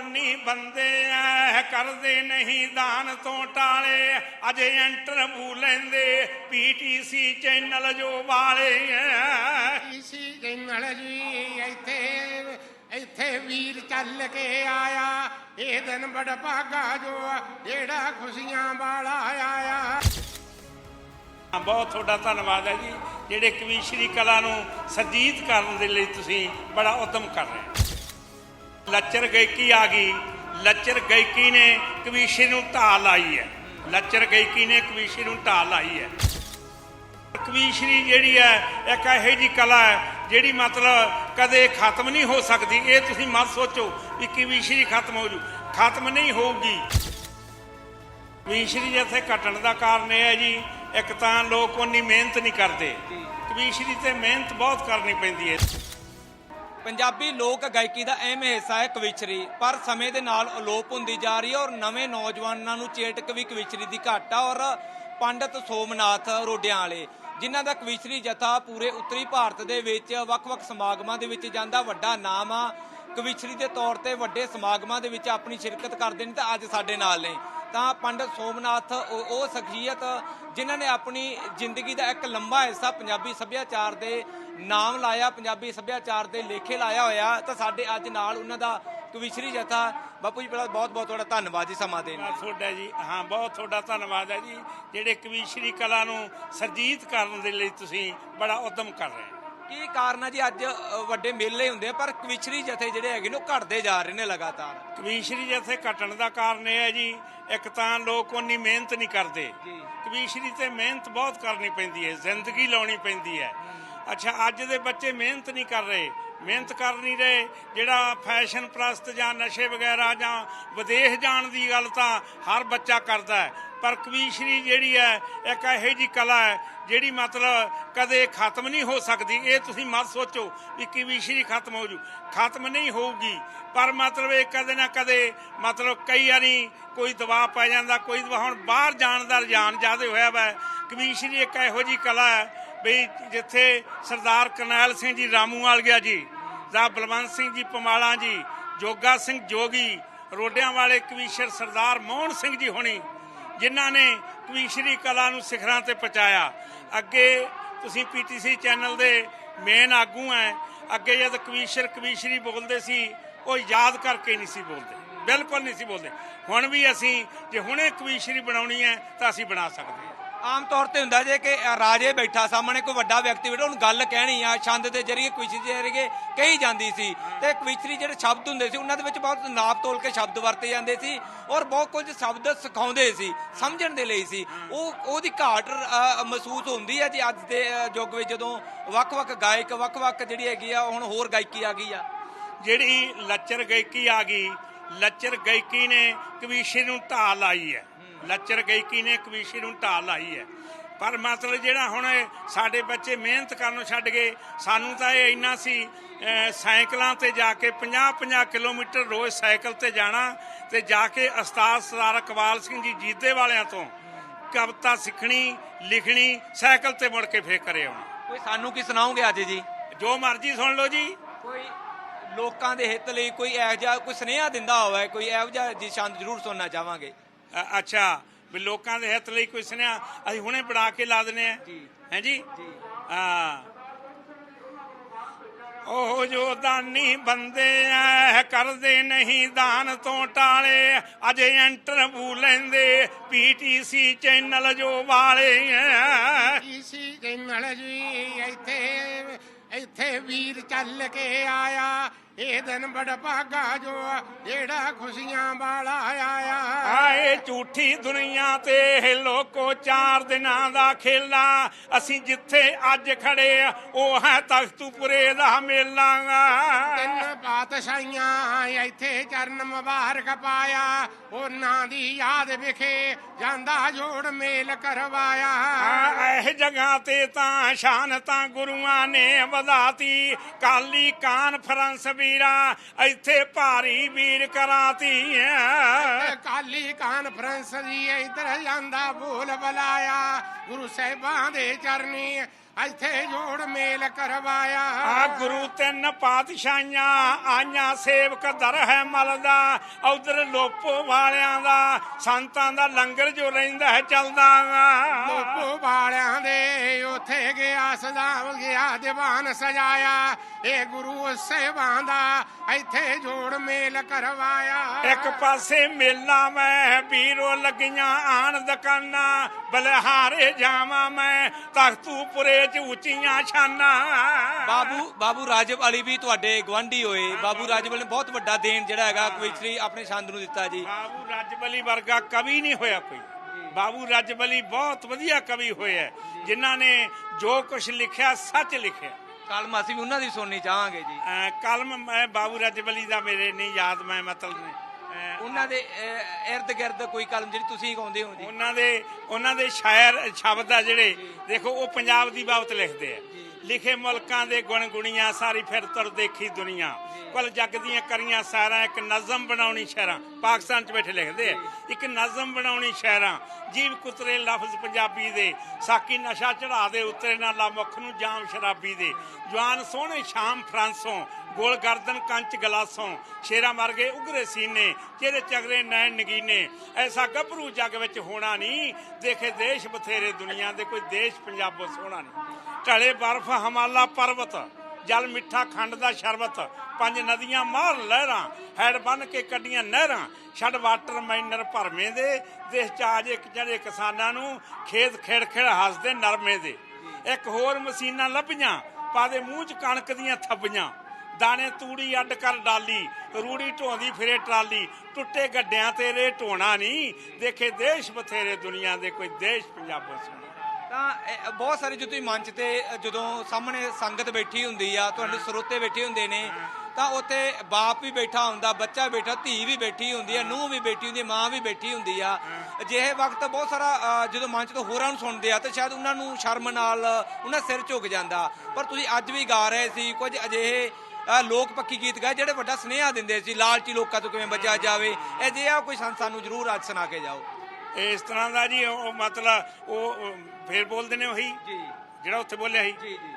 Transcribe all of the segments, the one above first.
ਦਾਨੀ ਬੰਦੇ ਐ ਕਰਦੇ ਨਹੀਂ ਦਾਨ ਤੋਂ ਟਾਲੇ। ਅਜੇ ਇੰਟਰਵਿਊ ਲੈਂਦੇ ਪੀਟੀਸੀ ਚੈਨਲ ਜੋ ਵਾਲੇ ਐ। ਇਸੀ ਜੰਗਲ ਜੀ ਇੱਥੇ ਇੱਥੇ ਵੀਰ ਚੱਲ ਕੇ ਆਇਆ। ਇਹ ਦਿਨ ਬੜ ਭਾਗਾ ਜੋ ਜਿਹੜਾ ਖੁਸ਼ੀਆਂ ਵਾਲਾ ਆਇਆ। ਬਹੁਤ ਤੁਹਾਡਾ ਧੰਨਵਾਦ ਹੈ ਜੀ ਜਿਹੜੇ ਕਵੀਸ਼ਰੀ ਕਲਾ ਨੂੰ ਸਰਜੀਤ ਕਰਨ ਦੇ ਲਈ ਤੁਸੀਂ ਬੜਾ ਉਦਮ ਕਰ ਰਹੇ ਹੋ। ਲੱਚਰ ਗਾਇਕੀ ਆ ਗਈ। ਲੱਚਰ ਗਾਇਕੀ ਨੇ ਕਵੀਸ਼ਰੀ ਨੂੰ ਢਾਹ ਲਾਈ ਹੈ। ਲੱਚਰ ਗਾਇਕੀ ਨੇ ਕਵੀਸ਼ਰੀ ਨੂੰ ਢਾਹ ਲਾਈ ਹੈ। ਕਵੀਸ਼ਰੀ ਜਿਹੜੀ ਹੈ, ਇੱਕ ਇਹੋ ਜੀ ਕਲਾ ਹੈ, ਜਿਹੜੀ ਮਤਲਬ ਕਦੇ ਖਤਮ ਨਹੀਂ ਹੋ ਸਕਦੀ। ਇਹ ਤੁਸੀਂ ਮਤ ਸੋਚੋ ਵੀ ਕਵੀਸ਼ਰੀ ਖਤਮ ਹੋ ਜੂ। ਖਤਮ ਨਹੀਂ ਹੋਊਗੀ। ਕਵੀਸ਼ਰੀ ਜਿੱਥੇ ਘਟਣ ਦਾ ਕਾਰਨ ਇਹ ਹੈ ਜੀ, ਇੱਕ ਤਾਂ ਲੋਕ ਉਨੀ ਮਿਹਨਤ ਨਹੀਂ ਕਰਦੇ। ਕਵੀਸ਼ਰੀ ਤੇ ਮਿਹਨਤ ਬਹੁਤ ਕਰਨੀ ਪੈਂਦੀ ਹੈ। ਪੰਜਾਬੀ ਲੋਕ ਗਾਇਕੀ ਦਾ ਅਹਿਮ ਹਿੱਸਾ ਹੈ ਕਵਿਚਰੀ ਪਰ ਸਮੇਂ ਦੇ ਨਾਲ ਅਲੋਪ ਹੁੰਦੀ ਜਾ ਰਹੀ ਹੈ ਔਰ ਨਵੇਂ ਨੌਜਵਾਨਾਂ ਨੂੰ ਚੇਟਕ ਵੀ ਕਵਿਚਰੀ ਦੀ ਘਾਟ ਆ ਔਰ ਪੰਡਤ ਸੋਮਨਾਥ ਰੋਡਿਆਂ ਵਾਲੇ ਜਿਨ੍ਹਾਂ ਦਾ ਕਵਿਚਰੀ ਜਥਾ ਪੂਰੇ ਉੱਤਰੀ ਭਾਰਤ ਦੇ ਵਿੱਚ ਵੱਖ-ਵੱਖ ਸਮਾਗਮਾਂ ਦੇ ਵਿੱਚ ਜਾਂਦਾ ਵੱਡਾ ਨਾਮ ਆ। ਕਵਿਚਰੀ ਦੇ ਤੌਰ ਤੇ ਵੱਡੇ ਸਮਾਗਮਾਂ ਦੇ ਵਿੱਚ ਆਪਣੀ ਸ਼ਿਰਕਤ ਕਰਦੇ ਨੇ ਤਾਂ ਅੱਜ ਸਾਡੇ ਨਾਲ ਨੇ। ਤਾਂ ਪੰਡਤ ਸੋਮਨਾਥ, ਉਹ ਸ਼ਖਸੀਅਤ ਜਿਨ੍ਹਾਂ ਨੇ ਆਪਣੀ ਜ਼ਿੰਦਗੀ ਦਾ ਇੱਕ ਲੰਬਾ ਹਿੱਸਾ ਪੰਜਾਬੀ ਸੱਭਿਆਚਾਰ ਦੇ ਨਾਮ ਲਾਇਆ, ਪੰਜਾਬੀ ਸੱਭਿਆਚਾਰ ਦੇ ਲੇਖੇ ਲਾਇਆ ਹੋਇਆ, ਤਾਂ ਸਾਡੇ ਅੱਜ ਨਾਲ ਉਹਨਾਂ ਦਾ ਕਵਿਸ਼ਰੀ ਜਥਾ। ਬਾਪੂ ਜੀ, ਪਹਿਲਾਂ ਬਹੁਤ ਬਹੁਤ ਤੁਹਾਡਾ ਧੰਨਵਾਦ ਜੀ ਸਮਾਂ ਦੇਣ ਲਈ। ਤੁਹਾਡਾ ਜੀ, ਹਾਂ, ਬਹੁਤ ਤੁਹਾਡਾ ਧੰਨਵਾਦ ਹੈ ਜੀ, ਜਿਹੜੇ ਕਵੀਸ਼ਰੀ ਕਲਾ ਨੂੰ ਸਰਜੀਤ ਕਰਨ ਦੇ ਲਈ ਤੁਸੀਂ ਬੜਾ ਉਦਮ ਕਰ ਰਹੇ ਹੋ। ਕੀ ਕਾਰਨ ਹੈ ਜੀ? ਅੱਜ ਵੱਡੇ ਮੇਲੇ ਹੁੰਦੇ ਆ ਪਰ ਕਵਿਸ਼ਰੀ ਜਥੇ ਜਿਹੜੇ ਹੈਗੇ ਨੇ ਉਹ ਘਟਦੇ ਜਾ ਰਹੇ ਨੇ ਲਗਾਤਾਰ। ਕਵੀਸ਼ਰੀ ਜਿੱਥੇ ਘਟਣ ਦਾ ਕਾਰਨ ਇਹ ਹੈ ਜੀ ਇੱਕ ਤਾਂ ਲੋਕ ਉਨੀ ਮਿਹਨਤ ਨਹੀਂ ਕਰਦੇ। ਕਵੀਸ਼ਰੀ ਤੇ ਮਿਹਨਤ ਬਹੁਤ ਕਰਨੀ ਪੈਂਦੀ ਹੈ ਜ਼ਿੰਦਗੀ ਲਾਉਣੀ ਪੈਂਦੀ ਹੈ। ਅੱਛਾ ਅੱਜ ਦੇ ਬੱਚੇ ਮਿਹਨਤ ਨਹੀਂ ਕਰ ਰਹੇ ਮਿਹਨਤ ਕਰ ਨਹੀਂ ਰਹੇ ਜਿਹੜਾ ਫੈਸ਼ਨ ਪ੍ਰਸਤ ਜਾਂ ਨਸ਼ੇ ਵਗੈਰਾ ਜਾਂ ਵਿਦੇਸ਼ ਜਾਣ ਦੀ ਗੱਲ ਤਾਂ ਹਰ ਬੱਚਾ ਕਰਦਾ ਹੈ। ਪਰ ਕਵੀਸ਼ਰੀ ਜਿਹੜੀ ਹੈ, ਇੱਕ ਇਹੋ ਜੀ ਕਲਾ ਹੈ, ਜਿਹੜੀ ਮਤਲਬ ਕਦੇ ਖਤਮ ਨਹੀਂ ਹੋ ਸਕਦੀ। ਇਹ ਤੁਸੀਂ ਮਤ ਸੋਚੋ ਵੀ ਕਵੀਸ਼ਰੀ ਖਤਮ ਹੋ ਜੂ। ਖਤਮ ਨਹੀਂ ਹੋਊਗੀ, ਪਰ ਮਤਲਬ ਇਹ ਕਦੇ ਨਾ ਕਦੇ ਮਤਲਬ ਕਈ ਵਾਰੀ ਕੋਈ ਦਬਾਅ ਪੈ ਜਾਂਦਾ, ਕੋਈ ਦਬਾਅ, ਹੁਣ ਬਾਹਰ ਜਾਣ ਦਾ ਰੁਝਾਨ ਜ਼ਿਆਦਾ ਹੋਇਆ ਵਾ। ਕਵੀਸ਼ਰੀ ਇੱਕ ਇਹੋ ਜੀ ਕਲਾ ਹੈ ਵੀ ਜਿੱਥੇ ਸਰਦਾਰ ਕਰਨੈਲ ਸਿੰਘ ਜੀ ਰਾਮੂਵਾਲ ਗਿਆ ਜੀ ਦਾ ਬਲਵੰਤ ਸਿੰਘ ਜੀ ਪਮਾਲਾ ਜੀ, ਜੋਗਾ ਸਿੰਘ ਜੋਗੀ, ਰੋਡਿਆਂ ਵਾਲੇ ਕਵੀਸ਼ਰ ਸਰਦਾਰ ਮੋਹਨ ਸਿੰਘ ਜੀ ਹੋਣੀ ਜਿਨ੍ਹਾਂ ਨੇ ਕਵੀਸ਼ਰੀ ਕਲਾ ਨੂੰ ਸਿਖਰਾਂ ਤੇ ਪਹੁੰਚਾਇਆ। ਅੱਗੇ ਤੁਸੀਂ ਪੀਟੀਸੀ ਚੈਨਲ ਦੇ ਮੇਨ ਆਗੂ ਐ। ਅੱਗੇ ਜਦ ਕਵੀਸ਼ਰ, ਕਵੀਸ਼ਰੀ ਬੋਲਦੇ ਸੀ, ਉਹ ਯਾਦ ਕਰਕੇ ਨਹੀਂ ਸੀ ਬੋਲਦੇ। ਬਿਲਕੁਲ ਨਹੀਂ ਸੀ ਬੋਲਦੇ। ਹੁਣ ਵੀ ਅਸੀਂ, ਜੇ ਹੁਣੇ ਕਵੀਸ਼ਰੀ ਬਣਾਉਣੀ ਹੈ ਤਾਂ ਅਸੀਂ ਬਣਾ ਸਕਦੇ ਆਮ ਤੌਰ ਤੇ ਹੁੰਦਾ ਜੇ ਕਿ ਰਾਜੇ ਬੈਠਾ ਸਾਹਮਣੇ, ਕੋਈ ਵੱਡਾ ਵਿਅਕਤੀ ਬੈਠਾ, ਉਹਨੂੰ ਗੱਲ ਕਹਿਣੀ ਆ, ਛੰਦ ਦੇ ਜਰੀਏ, ਕਵਿਸ਼ਰੀ ਦੇ ਜਰੀਏ ਕਹੀ ਜਾਂਦੀ ਸੀ। ਤੇ ਕਵਿਸ਼ਰੀ ਜਿਹੜੇ ਸ਼ਬਦ ਹੁੰਦੇ ਸੀ, ਉਹਨਾਂ ਦੇ ਵਿੱਚ ਬਹੁਤ ਨਾਪ ਤੋਲ ਕੇ ਸ਼ਬਦ ਵਰਤੇ ਜਾਂਦੇ ਸੀ ਔਰ ਬਹੁਤ ਕੁਝ ਸ਼ਬਦ ਸਿਖਾਉਂਦੇ ਸੀ, ਸਮਝਣ ਦੇ ਲਈ ਸੀ। ਉਹ, ਉਹਦੀ ਘਾਟ ਮਹਿਸੂਸ ਹੁੰਦੀ ਹੈ ਜੀ ਅੱਜ ਦੇ ਯੁੱਗ ਵਿੱਚ ਜਦੋਂ ਵੱਖ-ਵੱਖ ਗਾਇਕ, ਵੱਖ-ਵੱਖ ਜਿਹੜੀ ਹੈਗੀ ਆ, ਹੁਣ ਹੋਰ ਗਾਇਕੀ ਆ ਗਈ ਆ। ਜਿਹੜੀ ਲੱਚਰ ਗਾਇਕੀ ਆ ਗਈ ਲੱਚਰ ਗਾਇਕੀ ਨੇ ਕਵੀਸ਼ਰੀ ਨੂੰ ਢਾਲ ਲਾਈ ਹੈ। ਲੱਚਰ ਗਾਇਕੀ ਨੇ ਕਵੀਸ਼ਰੀ ਨੂੰ ਢਾਲ ਲਾਈ ਹੈ। ਪਰ ਮਤਲਬ ਜਿਹੜਾ ਹੁਣ ਸਾਡੇ ਬੱਚੇ ਮਿਹਨਤ ਕਰਨੋਂ ਛੱਡ ਗਏ ਸਾਨੂੰ ਤਾਂ ਇਹ ਇੰਨਾ ਸੀ ਸਾਈਕਲਾਂ ਤੇ ਜਾ ਕੇ 50-50 ਕਿਲੋਮੀਟਰ ਰੋਜ਼ ਸਾਈਕਲ ਤੇ ਜਾਣਾ ਤੇ ਜਾ ਕੇ ਉਸਤਾਦ ਸਰਦਾਰ ਇਕਬਾਲ ਸਿੰਘ ਜੀ ਜੀਦੇ ਵਾਲਿਆਂ ਤੋਂ ਕਵਿਤਾ ਸਿੱਖਣੀ ਲਿਖਣੀ ਸਾਈਕਲ ਤੇ ਮੁੜ ਕੇ ਫੇਰ ਕਰੇ ਆਉਣਾ। ਕੋਈ ਸਾਨੂੰ ਕੀ ਸੁਣਾਓਗੇ ਅੱਜ ਜੀ? ਜੋ ਮਰਜ਼ੀ ਸੁਣ ਲਓ ਜੀ। ਕੋਈ ਲੋਕਾਂ ਦੇ ਹਿੱਤ ਲਈ ਕੋਈ ਇਹੋ ਜਿਹਾ ਕੋਈ ਸੁਨੇਹਾ ਦਿੰਦਾ ਹੋਵੇ ਕੋਈ ਇਹੋ ਜਿਹਾ ਜੀ ਸ਼ਾਂਤ ਜ਼ਰੂਰ ਸੁਣਨਾ ਚਾਹਾਂਗੇ। ਅੱਛਾ ਵੀ ਲੋਕਾਂ ਦੇ ਹਿੱਤ ਲਈ ਕੋਈ ਸੁਨੇਹਾ ਅਸੀਂ ਹੁਣੇ ਬਣਾ ਕੇ ਲਾ ਦਿੰਨੇ ਆ। ਹੈ ਜੀ? ਹਾਂ। ਉਹ ਜੋ ਦਾਨੀ ਬੰਦੇ ਐ ਕਰਦੇ ਨਹੀਂ ਦਾਨ ਤੋਂ ਟਾਲੇ। ਅਜੇ ਇੰਟਰਵਿਊ ਲੈਂਦੇ ਪੀਟੀਸੀ ਚੈਨਲ ਜੋ ਵਾਲੇ ਐ। ਇਸੀ ਜੰਗਲ ਜੀ ਇੱਥੇ ਇੱਥੇ ਵੀਰ ਚੱਲ ਕੇ ਆਇਆ। ਇਹ ਦਿਨ ਬੜ ਭਾਗਾ ਜੋ ਜਿਹੜਾ ਖੁਸ਼ੀਆਂ ਵਾਲਾ ਆਇਆ ਆਏ ਝੂਠੀ ਦੁਨੀਆ ਤੇ ਇਹ ਲੋਕੋ ਚਾਰ ਦਿਨਾਂ ਦਾ ਖੇਲਾ। ਅਸੀਂ ਜਿੱਥੇ ਅੱਜ ਖੜੇ ਆ ਉਹ ਹੈ ਤਖਤੂਪੁਰੇ ਦਾ ਮੇਲਾ। ਤਿੰਨ ਪਾਤਸ਼ਾਹੀਆਂ ਇੱਥੇ ਚਰਨ ਮੁਬਾਰਕ ਪਾਇਆ। ਉਹਨਾਂ ਦੀ ਯਾਦ ਵਿਖੇ ਜਾਂਦਾ ਜੋੜ ਮੇਲ ਕਰਵਾਇਆ। ਇਹ ਜਗ੍ਹਾ ਤੇ ਤਾਂ ਸ਼ਾਨ ਤਾਂ ਗੁਰੂਆਂ ਨੇ ਵਧਾਤੀ। ਕਾਲੀ ਕਾਨਫਰੰਸ ਵੀਰਾ, ਇੱਥੇ ਭਾਰੀ ਵੀਰ ਕਰਾਤੀ ਤੇ ਕਾਲੀ ਕਾਨਫਰੰਸ ਦੀ ਇਧਰ ਜਾਂਦਾ ਬੋਲ ਬੁਲਾਇਆ। ਗੁਰੂ ਸਾਹਿਬਾਂ ਦੇ ਚਰਨੀ ਇੱਥੇ ਜੋੜ ਮੇਲ ਕਰਵਾਇਆ ਆ ਗੁਰੂ ਤਿੰਨ ਪਾਤਸ਼ਾਹੀਆਂ ਆਈਆਂ ਸੇਵਕ ਦਰ ਹੈ ਮਲਦਾ ਉਧਰ ਲੋਪੋ ਵਾਲਿਆਂ ਦਾ ਸੰਤਾਂ ਦਾ ਲੰਗਰ ਜੋ ਰਹਿੰਦਾ ਹੈ ਚੱਲਦਾ। ਲੋਪੋ ਵਾਲਿਆਂ ਦੇ ਉਥੇ ਗਿਆ ਸਦਾ ਗਿਆ ਦੀਵਾਨ ਸਜਾਇਆ ਇਹ ਗੁਰੂ ਸੇਵਾਂ ਦਾ ਇੱਥੇ ਜੋੜ ਮੇਲ ਕਰਵਾਇਆ। ਇੱਕ ਪਾਸੇ ਮੇਲਾ ਮੈਂ ਵੀਰੋ ਲੱਗੀਆਂ ਆਣ ਦੁਕਾਨਾਂ ਬਲਿਹਾਰੇ ਜਾਵਾਂ ਮੈਂ ਤਖਤੂਪੁਰੇ ਚ ਉੱਚੀਆਂ ਛਾਨਾਂ। ਬਾਬੂ ਬਾਬੂ ਰਾਜਬ ਵਾਲੀ ਵੀ ਤੁਹਾਡੇ ਗਵਾਂਢੀ ਹੋਏ। ਬਾਬੂ ਰਾਜਬ ਨੇ ਬਹੁਤ ਵੱਡਾ ਦੇਣ ਜਿਹੜਾ ਹੈਗਾ ਕਵਿਚਰੀ ਆਪਣੇ ਛੰਦ ਨੂੰ ਦਿੱਤਾ ਜੀ। ਬਾਬੂ ਰੱਜਬਲੀ ਵਰਗਾ ਕਵੀ ਨਹੀਂ ਹੋਇਆ ਕੋਈ। ਬਾਬੂ ਰੱਜਬਲੀ ਬਹੁਤ ਵਧੀਆ ਕਵੀ ਹੋਇਆ। ਜਿਨ੍ਹਾਂ ਨੇ ਜੋ ਕੁਝ ਲਿਖਿਆ ਸੱਚ ਲਿਖਿਆ। ਕਲਮ ਅਸੀਂ ਵੀ ਉਹਨਾਂ ਦੀ ਸੁਣਨੀ ਚਾਹਾਂਗੇ ਜੀ। ਅਹ ਕਲਮ ਮੈਂ ਬਾਬੂ ਰੱਜਬਲੀ ਦਾ ਮੇਰੇ ਨਹੀਂ ਯਾਦ ਮੈਂ ਮਤਲਬ ਨੇ ਅਹ ਉਹਨਾਂ ਦੇ ਇਰਦ ਗਿਰਦ ਕੋਈ ਕਲਮ ਜਿਹੜੀ ਤੁਸੀਂ ਗਾਉਂਦੇ ਹੋ ਜੀ। ਉਹਨਾਂ ਦੇ ਉਹਨਾਂ ਦੇ ਸ਼ਾਇਰ ਸ਼ਬਦ ਆ ਜਿਹੜੇ ਦੇਖੋ ਉਹ ਪੰਜਾਬ ਦੀ ਬਾਬਤ ਲਿਖਦੇ ਆ। ਲਿਖੇ ਮੁਲਕਾਂ ਦੇ ਗੁਣ ਗੁਣੀਆਂ ਸਾਰੀ ਫਿਰ ਤੁਰ ਦੇਖੀ ਦੁਨੀਆ। ਕੁੱਲ ਜੱਗ ਦੀਆਂ ਕਰੀਆਂ ਸਾਰਾ ਇੱਕ ਨਜ਼ਮ ਬਣਾਉਣੀ ਸ਼ਹਿਰਾਂ ਪਾਕਿਸਤਾਨ 'ਚ ਬੈਠੇ ਲਿਖਦੇ ਇੱਕ ਨਜ਼ਮ ਬਣਾਉਣੀ ਸ਼ਹਿਰਾਂ ਜੀਵ ਕੁਤਰੇ ਲਫ਼ਜ਼ ਪੰਜਾਬੀ ਦੇ। ਸਾਕੀ ਨਸ਼ਾ ਚੜਾ ਦੇ ਉਤਰੇ ਨਾ ਲਾ ਮੁਖ ਨੂੰ ਜਾਮ ਸ਼ਰਾਬੀ ਦੇ। ਜਵਾਨ ਸੋਹਣੇ ਸ਼ਾਮ ਫਰਾਂਸੋਂ ਗੋਲ ਗਰਦਨ ਕੰਚ ਗਲਾਸੋਂ ਸ਼ੇਰਾ ਮਰ ਗਏ, ਉਗਰੇ ਸੀਨੇ ਚਿਹਰੇ ਚਗਰੇ ਨੈਣ ਨਗੀਨੇ। ਐਸਾ ਗੱਭਰੂ ਜੱਗ ਵਿੱਚ ਹੋਣਾ ਨਹੀਂ ਦੇਖੇ ਦੇਸ਼ ਬਥੇਰੇ ਦੁਨੀਆ ਦੇ, ਕੋਈ ਦੇਸ਼ ਪੰਜਾਬੋਂ ਸੋਹਣਾ ਨਹੀਂ ਢਲੇ ਬਰਫ਼, ਹਮਾਲਾ ਪਰਬਤ, ਜਲ ਮਿੱਠਾ ਖੰਡ ਦਾ ਸ਼ਰਬਤ, ਪੰਜ ਨਦੀਆਂ ਮਾਰ ਲਹਿਰਾਂ ਹੈਡ ਬਨ ਕੇ ਕੱਢੀਆਂ ਨਹਿਰਾਂ। ਛੱਡ ਵਾਟਰ ਮਾਈਨਰ ਭਰਮੇ ਦੇ ਦੇਸ਼ ਚ ਆਜ ਇੱਕ ਜਿਹੜੇ ਕਿਸਾਨਾਂ ਨੂੰ, ਖੇਤ ਖੇੜ ਖੇੜ ਹੱਸਦੇ ਨਰਮੇ ਦੇ। ਇੱਕ ਹੋਰ ਮਸ਼ੀਨਾਂ ਲੱਭੀਆਂ, ਪਾਦੇ ਮੂੰਹ ਚ ਕਣਕ ਦੀਆਂ ਥੱਬੀਆਂ। ਦਾਣੇ ਤੂੜੀ ਅੱਡ ਕਰ ਡਾਲੀ ਰੂੜੀ ਢੋਂਦੀ ਫਿਰੇ ਟਰਾਲੀ ਟੁੱਟੇ ਗੱਡਿਆਂ ਤੇ ਰੇ ਢੋਣਾ ਨਹੀਂ। ਦੇਖੇ ਦੇਸ਼ ਬਥੇਰੇ ਦੁਨੀਆ ਦੇ ਕੋਈ ਦੇਸ਼ ਪੰਜਾਬੋਂ ਸੋਹਣਾ ਤਾਂ ਬਹੁਤ ਸਾਰੇ ਜਦੋਂ ਮੰਚ ਤੇ ਜਦੋਂ ਸਾਹਮਣੇ ਸੰਗਤ ਬੈਠੀ ਹੁੰਦੀ ਆ ਤੁਹਾਡੇ ਸਰੋਤੇ ਬੈਠੇ ਹੁੰਦੇ ਨੇ ਤਾਂ ਉੱਥੇ ਬਾਪ ਵੀ ਬੈਠਾ ਹੁੰਦਾ ਬੱਚਾ ਬੈਠਾ ਧੀ ਵੀ ਬੈਠੀ ਹੁੰਦੀ ਆ ਨੂੰਹ ਵੀ ਬੈਠੀ ਹੁੰਦੀ ਮਾਂ ਵੀ ਬੈਠੀ ਹੁੰਦੀ ਆ। ਅਜਿਹੇ ਵਕਤ ਬਹੁਤ ਸਾਰਾ ਜਦੋਂ ਮੰਚ ਤੋਂ ਹੋਰਾਂ ਨੂੰ ਸੁਣਦੇ ਆ ਤੇ ਸ਼ਾਇਦ ਉਹਨਾਂ ਨੂੰ ਸ਼ਰਮ ਨਾਲ ਉਹਨਾਂ ਸਿਰ ਝੁਕ ਜਾਂਦਾ। ਪਰ ਤੁਸੀਂ ਅੱਜ ਵੀ ਗਾ ਰਹੇ ਸੀ ਕੁਝ ਅਜਿਹੇ ਲੋਕ ਪੱਕੀ ਗੀਤ ਗਾਏ ਜਿਹੜੇ ਵੱਡਾ ਸੁਨੇਹਾ ਦਿੰਦੇ ਸੀ ਲਾਲਚੀ ਲੋਕਾਂ ਤੋਂ ਕਿਵੇਂ ਬਚਿਆ ਜਾਵੇ ਅਜਿਹਾ ਕੋਈ ਸੰਤ ਸਾਨੂੰ ਜ਼ਰੂਰ ਅੱਜ ਸੁਣਾ ਕੇ ਜਾਓ। ਇਸ ਤਰ੍ਹਾਂ ਦਾ ਜੀ ਉਹ ਮਤਲਬ ਉਹ ਫੇਰ ਬੋਲਦੇ ਨੇ ਉਹੀ? ਜੀ। ਜਿਹੜਾ ਉੱਥੇ ਬੋਲਿਆ ਸੀ? ਜੀ ਜੀ।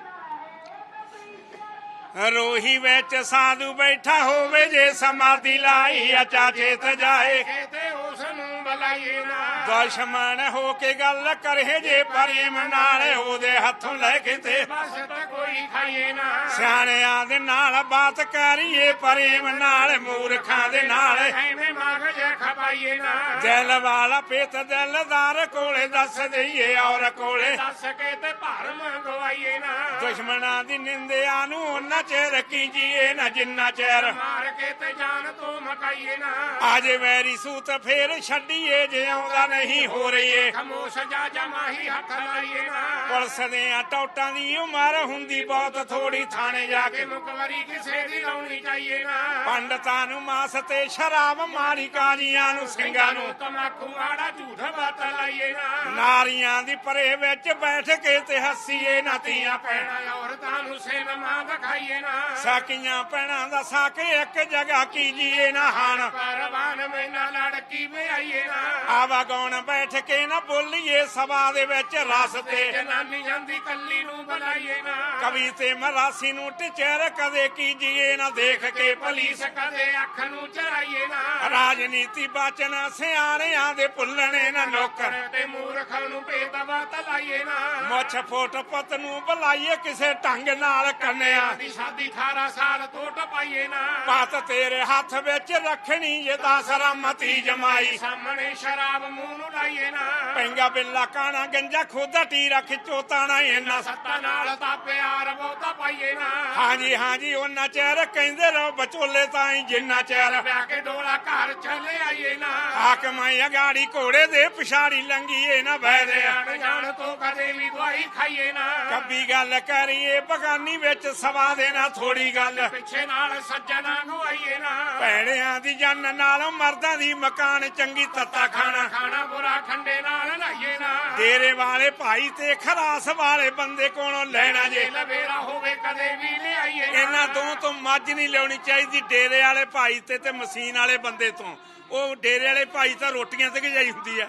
ਰੋਹੀ ਵਿੱਚ ਸਾਧੂ ਬੈਠਾ ਹੋਵੇ ਜੇ ਸਮਾਧੀ ਲਾਈ ਅਚਾ ਚੇਤ ਜਾਏ। ਤੇ ਉਸ ਨੂੰ ਬੁਲਾਈਏ ਨਾ ਦੁਸ਼ਮਣ ਹੋ ਕੇ ਗੱਲ ਕਰੇ ਜੇ ਪ੍ਰੇਮ ਨਾਲ ਉਹਦੇ ਹੱਥੋਂ ਲੈ ਕੇ ਤੇ ਬਸ ਤੇ ਕੋਈ ਖਾਈਏ ਨਾ। ਸਿਆਣਿਆਂ ਦੇ ਨਾਲ ਬਾਤ ਕਰੀਏ ਪ੍ਰੇਮ ਨਾਲ ਮੂਰਖਾਂ ਦੇ ਨਾਲ। ਐਵੇਂ ਮਗਜ ਖਪਾਈਏ ਨਾ। ਦਿਲ ਵਾਲਾ ਪੇਤ ਦਿਲਦਾਰ ਕੋਲੇ ਦੱਸ ਦਈਏ ਔਰ ਕੋਲੇ ਦੱਸ ਕੇ ਤੇ ਭਰਮ ਗਵਾਈਏ ਨਾ। ਦੁਸ਼ਮਣਾਂ ਦੀ ਨਿੰਦਿਆ ਨੂੰ ਉਹਨਾਂ ਚਿਰ ਕੀਜੀਏ ਨਾ ਜਿੰਨਾ ਚਿਰ। ਮਾਰ ਕੇ ਤੇ ਜਾਨ ਤੋਂ ਮਕਾਈਏ ਨਾ। ਅੱਜ ਵੈਰੀ ਸੂਤ ਫੇਰ ਛੱਡੀਏ ਜੇ ਆਉਂਦਾ ਨਹੀਂ ਹੋ ਰਹੀਏ। ਖਮੋਸ਼ ਜਾ ਜਮਾਹੀ ਹੱਥ ਲਾਈਏ ਨਾ। ਪੁਲਿਸ ਦੇ ਟੌਟਾਂ ਦੀ ਉਮਰ ਹੁੰਦੀ ਬਹੁਤ ਥੋੜੀ ਥਾਣੇ ਜਾ ਕਿ। ਮੁਕਵਰੀ ਕਿਸੇ ਦੀ ਲਾਉਣੀ ਚਾਹੀਏ ਨਾ। ਪੰਡਤਾਂ ਨੂੰ ਮਾਸ ਤੇ ਸ਼ਰਾਬ ਮਾਰੀ ਕਾਜੀਆਂ ਨੂੰ ਸਿੰਘਾਂ ਨੂੰ। ਤਮਾਕੂ ਆੜਾ ਝੂਠ ਬਾਤ ਲਾਈਏ ਨਾ। ਨਾਰੀਆਂ ਦੀ ਪਰੇ ਵਿੱਚ ਬੈਠ ਕੇ ਤੇ ਹੱਸੀਏ ਨਾ ਧੀਆਂ ਭੈਣਾਂ ਪੈਣਾ ਔਰਤਾਂ ਨੂੰ ਸਿਨੇਮਾ ਦਿਖਾਈਏ ਨਾ। ਸਾਕੀਆਂ ਭੈਣਾਂ ਦਾ ਸਾਕ ਇੱਕ ਜਗ੍ਹਾ ਕੀਜੀਏ ਨਾ ਹਾਣ। ਪਰਵਾਨ ਮੈਨਾ ਲੜਕੀ ਵਿਆਈਏ ਨਾ। ਆਵਾ ਗਾਉਣ ਬੈਠ ਕੇ ਨਾ ਬੋਲੀਏ ਸਭਾ ਦੇ ਵਿੱਚ ਰਸ ਤੇ। ਜਨਾਨੀਆਂ ਦੀ ਕੱਲੀ ਨੂੰ ਬੁਲਾਈਏ ਨਾ। ਕਵੀ ਤੇ ਮਰਾਸੀ ਨੂੰ ਟਿਚਰ ਕਦੇ ਕੀਜੀਏ ਨਾ ਦੇਖ ਕੇ ਪੁਲਿਸ ਕਦੇ ਅੱਖ ਨੂੰ ਚਰਾਈਏ ਨਾ। ਰਾਜਨੀਤੀ ਬਾਚਨ ਸਿਆਣਿਆਂ ਦੇ ਭੁੱਲਣੇ ਨਾ ਨੌਕਰ। ਤੇ ਮੂਰਖਾਂ ਨੂੰ ਬੇਦਵਾ ਤਲਾਈਏ ਨਾ। ਮੁੱਛ ਫੋਟ ਪੁੱਤ ਨੂੰ ਬੁਲਾਈਏ ਕਿਸੇ ਢੰਗ ਨਾਲ ਕੰਨਿਆ। ਦੀ ਸ਼ਾਦੀ 18 ਸਾਲ ਤੋਂ ਟਪਾਈਏ ਨਾ। ਪਤ ਤੇਰੇ ਹੱਥ ਵਿੱਚ ਰੱਖਣੀ ਜੇ ਦਸ ਰਾਮਤੀ ਜਮਾਈ। ਸਾਹਮਣੇ ਸ਼ਰਾਬ ਮੂੰਹ ਨੂੰ ਲਾਈਏ ਨਾ। ਪੈਂਗਾ ਬਿੱਲਾ ਕਾਣਾ ਗੰਜਾ ਖੋਦਾ ਟੀਰਾ ਖਿੱਚੋ ਤਾਣਾ ਇਹਨਾਂ। ਸੱਤਾਂ ਨਾਲ ਤਾਂ ਪਿਆਰ ਬਹੁਤਾ ਪਾਈਏ ਨਾ। ਹਾਂਜੀ ਹਾਂਜੀ ਉਹਨਾਂ ਚਿਰ ਕਹਿੰਦੇ ਰਹੋ ਬਚੋਲੇ ਤਾਈ ਜਿੰਨਾ ਚਿਰ। ਵਿਆਹ ਕੇ ਡੋਲਾ ਘਰ ਚਲੇ ਆਈਏ ਨਾ। ਹਾਕਮਾਂ ਅਗਾੜੀ ਘੋੜੇ ਦੇ ਪਿਛਾੜੀ ਲੰਗੀਏ ਨਾ ਬਹਿਦੇ ਜਾਣ ਜਾਣ ਤੋਂ ਕਦੇ ਵੀ ਦਵਾਈ ਖਾਈਏ ਨਾ। ਕੱਬੀ ਗੱਲ ਕਰੀਏ ਬਗਾਨੀ ਵਿੱਚ ਸਵਾ ਦੇਣਾ ਥੋੜੀ ਗੱਲ। ਪਿੱਛੇ ਨਾਲ ਸੱਜਣਾ ਗਵਾਈਏ ਨਾ। ਭੈਣਿਆਂ ਦੀ ਜਨ ਨਾਲ ਮਰਦਾਂ ਦੀ ਮਕਾਨ ਚੰਗੀ ਤੱਤਾ ਖਾਣਾ। ਖਾਣਾ ਬੁਰਾ ਖੰਡੇ ਨਾਲ ਲਾਈਏ ਨਾ। ਡੇਰੇ ਵਾਲੇ ਭਾਈ ਤੇ ਖਰਾਸ ਵਾਲੇ ਬੰਦੇ ਕੋਲੋਂ ਲੈਣਾ ਜੇ। ਲਵੇਰਾ ਹੋਵੇ ਕਦੇ ਵੀ ਲਿਆਈਏ ਨਾ। ਇਹਨਾਂ ਦੋ ਤੋਂ ਮੱਝ ਨਹੀਂ ਲਿਆਉਣੀ ਚਾਹੀਦੀ ਡੇਰੇ ਵਾਲੇ ਭਾਈ ਤੇ ਤੇ ਮਸ਼ੀਨ ਵਾਲੇ ਬੰਦੇ ਤੋਂ। ਉਹ ਡੇਰੇ ਵਾਲੇ ਭਾਈ ਤਾਂ ਰੋਟੀਆਂ ਤੇ ਗਜਾਈ ਹੁੰਦੀ ਆ।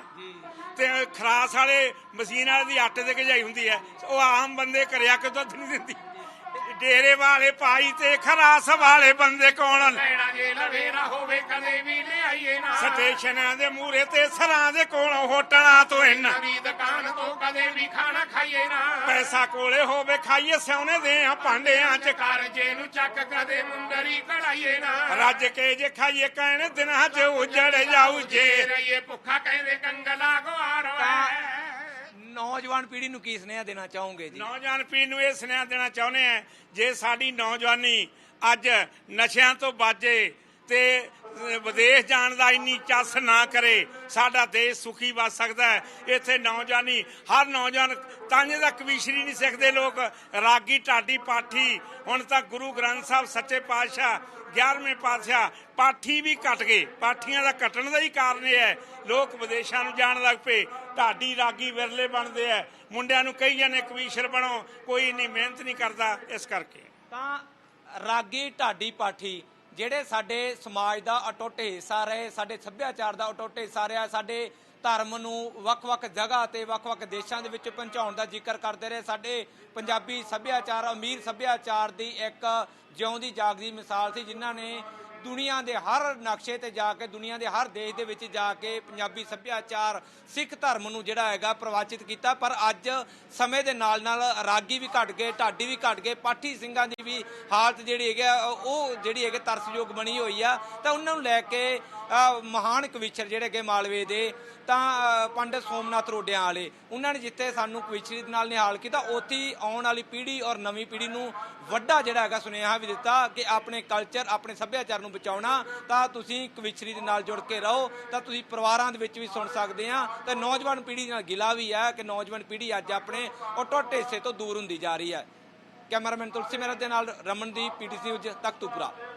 ਤੇ ਖਰਾਸ ਵਾਲੇ ਮਸ਼ੀਨ ਵਾਲੇ ਦੀ ਆਟੇ ਦੇ ਗਜਾਈ ਹੁੰਦੀ ਹੈ। ਉਹ ਆਮ ਬੰਦੇ ਕਰਿਆ ਕਿ ਦੁੱਧ ਨਹੀਂ ਦਿੰਦੀ? ਡੇਰੇ ਵਾਲੇ ਪਾਈ ਤੇ ਖਰਾਸ ਵਾਲੇ ਬੰਦੇ ਕੌਣ ਲੈਣਾ ਜੇ ਲਵੇਰਾ ਹੋਵੇ ਕਦੇ ਵੀ ਲਿਆਈਏ ਨਾ। ਸਟੇਸ਼ਨਾਂ ਦੇ ਮੂਹਰੇ ਤੇ ਸਰਾਂ ਦੇ ਕੋਲ ਹੋਟਲਾਂ ਤੋਂ ਇਹਨਾਂ ਨਵੀਂ ਦੁਕਾਨ ਤੋਂ ਕਦੇ ਵੀ ਖਾਣਾ ਖਾਈਏ ਨਾ। ਪੈਸਾ ਕੋਲੇ ਹੋਵੇ ਖਾਈਏ ਸਿਉਣੇ ਦੇ ਆ ਭਾਂਡਿਆਂ ਚ। ਕਰਜੇ ਨੂੰ ਚੱਕ ਕਦੇ ਮੁੰਦਰੀ ਕਢਾਈਏ ਨਾ। ਰੱਜ ਕੇ ਜੇ ਖਾਈਏ ਕਹਿਣ ਦਿਨਾਂ ਚ ਉਜੜ ਜਾਊ ਜੇ। ਜੇ ਰਹੀਏ ਭੁੱਖਾ ਕਹਿੰਦੇ ਕੰਗਲਾ ਗਵਾਰ ਨੌਜਵਾਨ ਪੀੜ੍ਹੀ ਨੂੰ ਕੀ ਸੁਨੇਹਾ ਦੇਣਾ ਚਾਹੋਗੇ ਜੀ? ਨੌਜਵਾਨ ਪੀੜ੍ਹੀ ਨੂੰ ਇਹ ਸੁਨੇਹਾ ਦੇਣਾ ਚਾਹੁੰਦੇ ਆ ਜੇ ਸਾਡੀ ਨੌਜਵਾਨੀ ਅੱਜ ਨਸ਼ਿਆਂ ਤੋਂ ਬਾਜੇ ਤੇ ਵਿਦੇਸ਼ ਜਾਣ ਦਾ ਇੰਨੀ ਚੱਸ ਨਾ ਕਰੇ, ਸਾਡਾ ਦੇਸ਼ ਸੁਖੀ ਬਚ ਸਕਦਾ ਹੈ। ਇੱਥੇ ਨੌਜਵਾਨੀ, ਹਰ ਨੌਜਵਾਨ ਤਾਂਜੇ ਦਾ ਕਵੀਸ਼ਰੀ ਨਹੀਂ ਸਿੱਖਦੇ ਲੋਕ। ਰਾਗੀ, ਢਾਡੀ, ਪਾਠੀ, ਹੁਣ ਤਾਂ ਗੁਰੂ ਗ੍ਰੰਥ ਸਾਹਿਬ ਸੱਚੇ ਪਾਤਸ਼ਾਹ 11ਵੇਂ ਪਾਤਸ਼ਾਹ, ਪਾਠੀ ਵੀ ਘਟ ਗਏ। ਪਾਠੀਆਂ ਦਾ ਘਟਣ ਦਾ ਹੀ ਕਾਰਨ ਇਹ ਹੈ। ਲੋਕ ਵਿਦੇਸ਼ਾਂ ਨੂੰ ਜਾਣ ਲੱਗ ਪਏ। ਢਾਡੀ, ਰਾਗੀ ਵਿਰਲੇ ਬਣਦੇ ਆ। ਮੁੰਡਿਆਂ ਨੂੰ ਕਹੀ ਜਾਂਦੇ, ਕਵੀਸ਼ਰ ਬਣੋ। ਕੋਈ ਇੰਨੀ ਮਿਹਨਤ ਨਹੀਂ ਕਰਦਾ ਇਸ ਕਰਕੇ। ਤਾਂ ਰਾਗੀ, ਢਾਡੀ, ਪਾਠੀ ਜਿਹੜੇ ਸਾਡੇ ਸਮਾਜ ਦਾ ਅਟੁੱਟ ਹਿੱਸਾ ਰਹੇ, ਸਾਡੇ ਸੱਭਿਆਚਾਰ ਦਾ ਅਟੁੱਟ ਹਿੱਸਾ ਰਿਹਾ, ਸਾਡੇ ਧਰਮ ਨੂੰ ਵੱਖ-ਵੱਖ ਜਗ੍ਹਾ ਤੇ ਵੱਖ-ਵੱਖ ਦੇਸ਼ਾਂ ਦੇ ਵਿੱਚ ਪਹੁੰਚਾਉਣ ਦਾ ਜ਼ਿਕਰ ਕਰਦੇ ਰਹੇ, ਸਾਡੇ ਪੰਜਾਬੀ ਸੱਭਿਆਚਾਰ, ਅਮੀਰ ਸੱਭਿਆਚਾਰ ਦੀ ਇੱਕ ਜਿਉਂਦੀ ਜਾਗਦੀ ਮਿਸਾਲ ਸੀ, ਜਿਨ੍ਹਾਂ ਨੇ ਦੁਨੀਆ ਦੇ ਹਰ ਨਕਸ਼ੇ ਤੇ ਜਾ ਕੇ ਦੁਨੀਆ ਦੇ ਹਰ ਦੇਸ਼ ਦੇ ਵਿੱਚ ਜਾ ਕੇ ਪੰਜਾਬੀ ਸੱਭਿਆਚਾਰ ਸਿੱਖ ਧਰਮ ਨੂੰ ਜਿਹੜਾ ਹੈਗਾ ਪ੍ਰਵਾਚਿਤ ਕੀਤਾ। ਪਰ ਅੱਜ ਸਮੇਂ ਦੇ ਨਾਲ ਨਾਲ ਰਾਗੀ ਵੀ ਘਟ ਗਏ ਢਾਡੀ ਵੀ ਘਟ ਗਏ ਪਾਠੀ ਸਿੰਘਾਂ ਦੀ ਵੀ ਹਾਲਤ ਜਿਹੜੀ ਹੈਗੀ ਆ, ਉਹ ਜਿਹੜੀ ਹੈਗੇ ਤਰਸਯੋਗ ਬਣੀ ਹੋਈ ਆ। ਤਾਂ ਉਹਨਾਂ ਨੂੰ ਲੈ ਕੇ ਮਹਾਨ ਕਵਿਚਰ ਜਿਹੜੇ ਹੈਗੇ ਮਾਲਵੇ ਦੇ ਤਾਂ ਅ, ਪੰਡਿਤ ਸੋਮਨਾਥ ਰੋਡਿਆਂ ਵਾਲੇ ਉਹਨਾਂ ਨੇ ਜਿੱਥੇ ਸਾਨੂੰ ਕਵਿਚਰੀ ਦੇ ਨਾਲ ਨਿਹਾਲ ਕੀਤਾ। ਉੱਥੇ ਹੀ ਆਉਣ ਵਾਲੀ ਪੀੜ੍ਹੀ ਔਰ ਨਵੀਂ ਪੀੜ੍ਹੀ ਨੂੰ ਵੱਡਾ ਜਿਹੜਾ ਹੈਗਾ ਸੁਨੇਹਾ ਵੀ ਦਿੱਤਾ ਕਿ ਆਪਣੇ ਕਲਚਰ ਆਪਣੇ ਸੱਭਿਆਚਾਰ ਨੂੰ ਬਚਾਉਣਾ ਤਾਂ ਤੁਸੀਂ ਕਵਿਚਰੀ ਦੇ ਨਾਲ ਜੁੜ ਕੇ ਰਹੋ ਤਾਂ ਤੁਸੀਂ ਪਰਿਵਾਰਾਂ ਦੇ ਵਿੱਚ ਵੀ ਸੁਣ ਸਕਦੇ ਆ ਤੇ ਨੌਜਵਾਨ ਪੀੜ੍ਹੀ ਨਾਲ ਗਿਲਾ ਵੀ ਹੈ ਕਿ ਨੌਜਵਾਨ ਪੀੜ੍ਹੀ ਅੱਜ ਆਪਣੇ ਉਹ ਟੋਟੇ ਹਿੱਸੇ ਤੋਂ ਦੂਰ ਹੁੰਦੀ ਜਾ ਰਹੀ ਹੈ। ਕੈਮਰਾਮੈਨ ਤੁਲਸੀ ਮੇਰਾ ਦੇ ਨਾਲ ਰਮਨਦੀਪ ਪੀਟੀਸੀ ਉੱਜ ਤਖਤੂਪੁਰਾ।